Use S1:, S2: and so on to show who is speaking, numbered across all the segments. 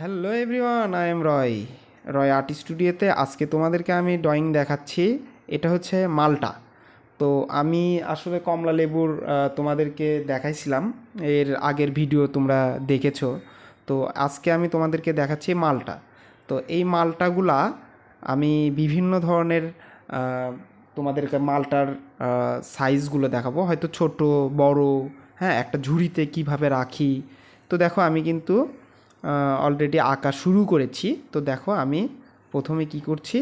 S1: Hello everyone I am Roy Roy art স্টুডিওতে আজকে তোমাদেরকে আমি ড্রয়িং দেখাচ্ছি। এটা হচ্ছে মালটা। তো আমি আসলে কমলা লেবুর তোমাদেরকে দেখাইছিলাম। এর আগের ভিডিও তোমরা দেখেছ। তো আজকে আমি তোমাদেরকে দেখাচ্ছি মালটা। তো এই মালটাগুলা আমি বিভিন্ন ধরনের তোমাদেরকে মালটার সাইজগুলো দেখাবো। হয়তো ছোট, বড় হ্যাঁ একটা ঝুড়িতে কীভাবে রাখি। তো দেখো আমি কিন্তু অলরেডি আঁকা শুরু করেছি। তো দেখো আমি প্রথমে কি করছি?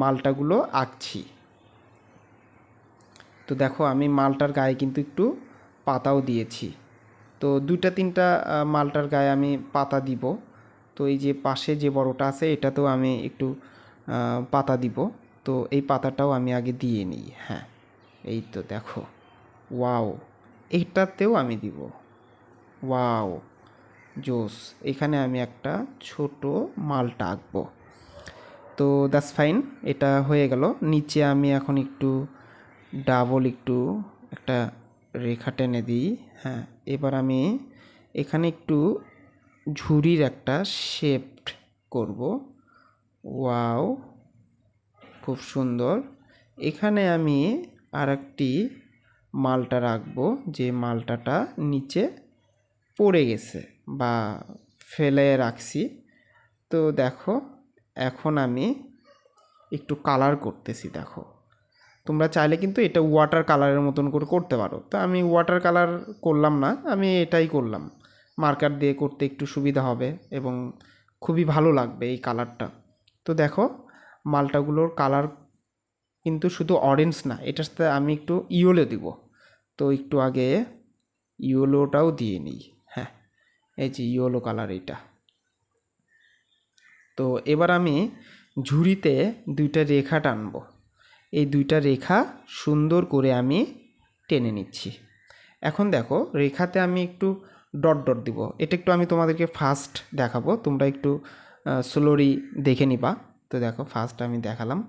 S1: মালটাগুলো আঁকছি। তো দেখো আমি মালটার গায়ে কিন্তু একটু পাতাও দিয়েছি। তো দুইটা তিনটা মালটার গায়ে আমি পাতা দিব। তো এই যে পাশে যে বড়টা আছে, এটাতেও আমি একটু পাতা দিব। তো এই পাতাটাও আমি আগে দিয়ে নিই। হ্যাঁ এই তো দেখো। ওয়াও এইটাতেও আমি দিব। ওয়াও জোস। এখানে আমি একটা ছোট মালটা আঁকবো। তো দ্যাটস ফাইন, এটা হয়ে গেল। নিচে আমি এখন একটু ডাবল একটু একটা রেখা টেনে দিই হ্যাঁ। এবার আমি এখানে একটু ঝুড়ির একটা শেপ করব। ওয়াও, খুব সুন্দর। এখানে আমি আর একটি মালটা রাখব, যে মালটাটা নিচে পড়ে গেছে। বা ফেলে রাখছি। তো দেখো, এখন আমি একটু কালার করতেছি, দেখো। তোমরা চাইলে কিন্তু এটা ওয়াটার কালারের মতন করে করতে পারো। তো আমি ওয়াটার কালার করলাম না, আমি এটাই করলাম। মার্কার দিয়ে করতে একটু সুবিধা হবে এবং খুবই ভালো লাগবে এই কালারটা তো দেখো, মালটাগুলোর কালার কিন্তু শুধু অরেঞ্জ না, এটার সাথে আমি একটু ইয়োলো দিব। তো একটু আগে ইয়োলোটাও দিয়ে নিই। এই যে ইয়োলো কালার এটা তো এবার আমি ঝুড়িতে দুইটা রেখা টানবো। এই দুইটা রেখা সুন্দর করে আমি টেনে নিচ্ছি। এখন দেখো, রেখাতে আমি একটু ডট ডট দিব। এটা একটু আমি তোমাদেরকে ফার্স্ট দেখাবো। তোমরা একটু স্লোরি দেখে নিবা। তো দেখো ফার্স্ট আমি দেখালাম।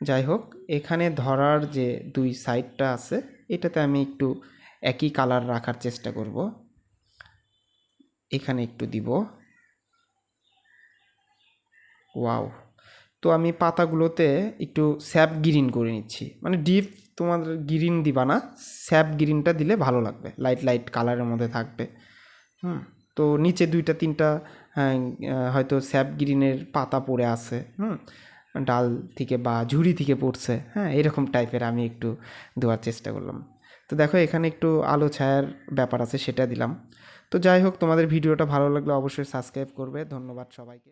S1: যাই হোক, এখানে ধরার যে দুই সাইডটা আছে, এটাতে আমি একটু একই কালার রাখার চেষ্টা করব। এখানে একটু দিব। ওয়াও। তো আমি পাতাগুলোতে একটু স্যাপ গ্রিন করে নিচ্ছি। মানে ডিপ তোমাদের গ্রিন দিবা না স্যাপ গ্রিনটা দিলে ভালো লাগবে লাইট লাইট কালারের মধ্যে থাকবে। হুম তো নিচে দুইটা তিনটা হ্যাঁ, হয়তো স্যাপ গ্রিনের পাতা পড়ে আছে হুম ডাল থেকে বা ঝুড়ি থেকে পড়ছে হ্যাঁ এরকম টাইপের আমি একটু দেওয়ার চেষ্টা করলাম। তো দেখো এখানে একটু আলো ছায়ার ব্যাপার আছে সেটা দিলাম। তো যাই হোক তোমাদের ভিডিওটা ভালো লাগলে অবশ্যই সাবস্ক্রাইব করবে। ধন্যবাদ সবাইকে।